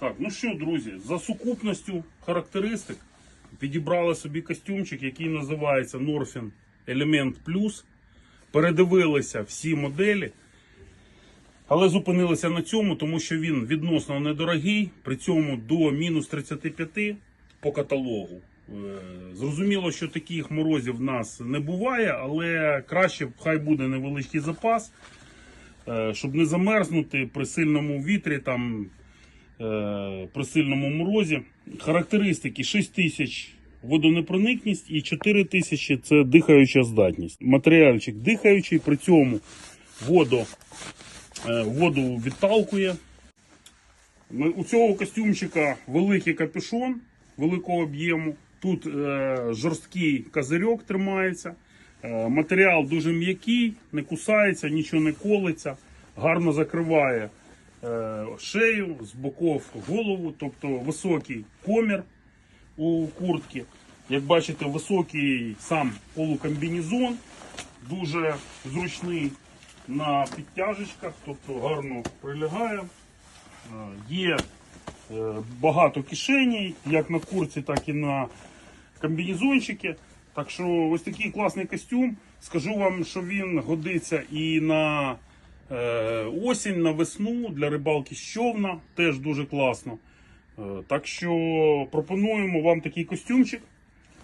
Так, ну що, друзі, за сукупністю характеристик підібрали собі костюмчик, який називається Norfin Element Plus. Передивилися всі моделі, але зупинилися на цьому, тому що він відносно недорогий, при цьому до мінус 35 по каталогу. Е, Зрозуміло, що таких морозів в нас не буває, але краще хай буде невеличкий запас, е, щоб не замерзнути при сильному вітрі, там, при сильному морозі. Характеристики 6000 водонепроникність і 4000 це дихаюча здатність. Матеріальчик дихаючий, при цьому воду, е, воду відталкує. У цього костюмчика великий капюшон великого об'єму. Тут е, жорсткий козирьок тримається. Е, матеріал дуже м'який, не кусається, нічого не колиться, гарно закриває е, шею, з боков голову, тобто високий комір у куртки. Як бачите, високий сам полукомбінезон, дуже зручний на підтяжечках, тобто гарно прилягає. Е, Є е, багато кишеней, як на курці, так і на комбінезончики. Так що ось такий класний костюм. Скажу вам, що він годиться і на е, осінь, на весну для рибалки з човна. Теж дуже класно. Е, так що пропонуємо вам такий костюмчик.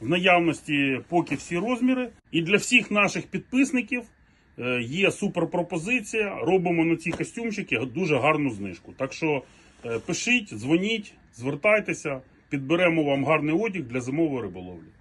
В наявності поки всі розміри. І для всіх наших підписників е, є супер пропозиція. Робимо на ці костюмчики дуже гарну знижку. Так що е, пишіть, дзвоніть, звертайтеся, підберемо вам гарний одяг для зимової риболовлі.